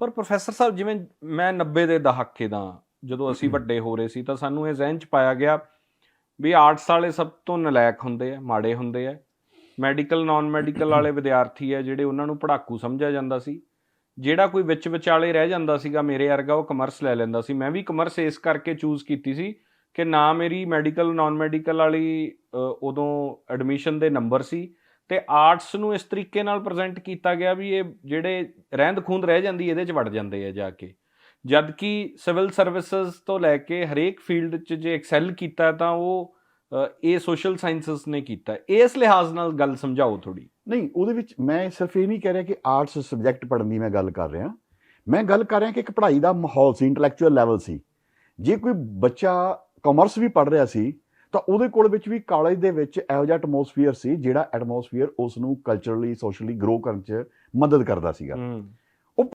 ਪਰ ਪ੍ਰੋਫੈਸਰ ਸਾਹਿਬ ਜਿਵੇਂ ਮੈਂ 90 ਦੇ ਦਹਾਕੇ ਦਾ ਜਦੋਂ ਅਸੀਂ। ਵੱਡੇ ਹੋ ਰਹੇ ਸੀ ਤਾਂ ਸਾਨੂੰ ਇਹ ਜ਼ਿਹਨ ਚ ਪਾਇਆ ਗਿਆ ਵੀ ਆਰਟਸ ਵਾਲੇ ਸਭ ਤੋਂ ਨਲਾਇਕ ਹੁੰਦੇ ਆ ਮਾੜੇ ਹੁੰਦੇ ਆ। ਮੈਡੀਕਲ ਨਾਨ ਮੈਡੀਕਲ ਵਾਲੇ ਵਿਦਿਆਰਥੀ ਆ ਜਿਹੜੇ ਉਹਨਾਂ ਨੂੰ ਪੜਾਕੂ ਸਮਝਿਆ ਜਾਂਦਾ ਸੀ। ਜਿਹੜਾ ਕੋਈ ਵਿੱਚ ਵਿਚਾਲੇ ਰਹਿ ਜਾਂਦਾ ਸੀਗਾ ਮੇਰੇ ਵਰਗਾ ਉਹ ਕਮਰਸ ਲੈ ਲੈਂਦਾ ਸੀ। ਮੈਂ ਵੀ ਕਮਰਸ ਇਸ ਕਰਕੇ ਚੂਜ਼ ਕੀਤੀ ਸੀ ਕਿ ਨਾ ਮੇਰੀ ਮੈਡੀਕਲ ਨਾਨ ਮੈਡੀਕਲ ਵਾਲੀ ਉਦੋਂ ਐਡਮਿਸ਼ਨ ਦੇ ਨੰਬਰ ਸੀ। ਤੇ ਆਰਟਸ ਨੂੰ ਇਸ ਤਰੀਕੇ ਨਾਲ ਪ੍ਰੈਜ਼ੈਂਟ ਕੀਤਾ ਗਿਆ ਵੀ ਇਹ ਜਿਹੜੇ ਰਹਿੰਦ ਖੂੰਦ ਰਹਿ ਜਾਂਦੀ ਇਹਦੇ ਚ ਵੜ ਜਾਂਦੇ ਆ ਜਾ ਕੇ। ਜਦ ਕਿ ਸਿਵਲ ਸਰਵਿਸਿਜ਼ ਤੋਂ ਲੈ ਕੇ ਹਰੇਕ ਫੀਲਡ 'ਚ ਜੇ ਐਕਸੈਲ ਕੀਤਾ ਤਾਂ ਉਹ ਇਹ ਸੋਸ਼ਲ ਸਾਇੰਸਸ ਨੇ ਕੀਤਾ। ਇਸ ਲਿਹਾਜ਼ ਨਾਲ ਗੱਲ ਸਮਝਾਓ ਥੋੜੀ ਨਹੀਂ, ਉਹਦੇ ਵਿੱਚ ਮੈਂ ਸਿਰਫ ਇਹ ਨਹੀਂ ਕਹਿ ਰਿਹਾ ਕਿ ਆਰਟਸ ਸਬਜੈਕਟ ਪੜ੍ਹਨ ਦੀ ਮੈਂ ਗੱਲ ਕਰ ਰਿਹਾ। ਮੈਂ ਗੱਲ ਕਰ ਰਿਹਾ ਕਿ ਇੱਕ ਪੜ੍ਹਾਈ ਦਾ ਮਾਹੌਲ ਸੀ ਇੰਟੈਲੈਕਚੁਅਲ ਲੈਵਲ ਸੀ। ਜੇ ਕੋਈ ਬੱਚਾ ਕਾਮਰਸ ਵੀ ਪੜ੍ਹ ਰਿਹਾ ਸੀ ਤਾਂ ਉਹਦੇ ਕੋਲ ਵਿੱਚ ਵੀ ਕਾਲਜ ਦੇ ਵਿੱਚ ਇਹੋ ਜਿਹਾ ਐਟਮੋਸਫੀਅਰ ਸੀ ਜਿਹੜਾ ਐਟਮੋਸਫੀਅਰ ਉਸ ਨੂੰ ਕਲਚਰਲੀ ਸੋਸ਼ਲੀ ਗਰੋ ਕਰਨ 'ਚ ਮਦਦ ਕਰਦਾ ਸੀਗਾ।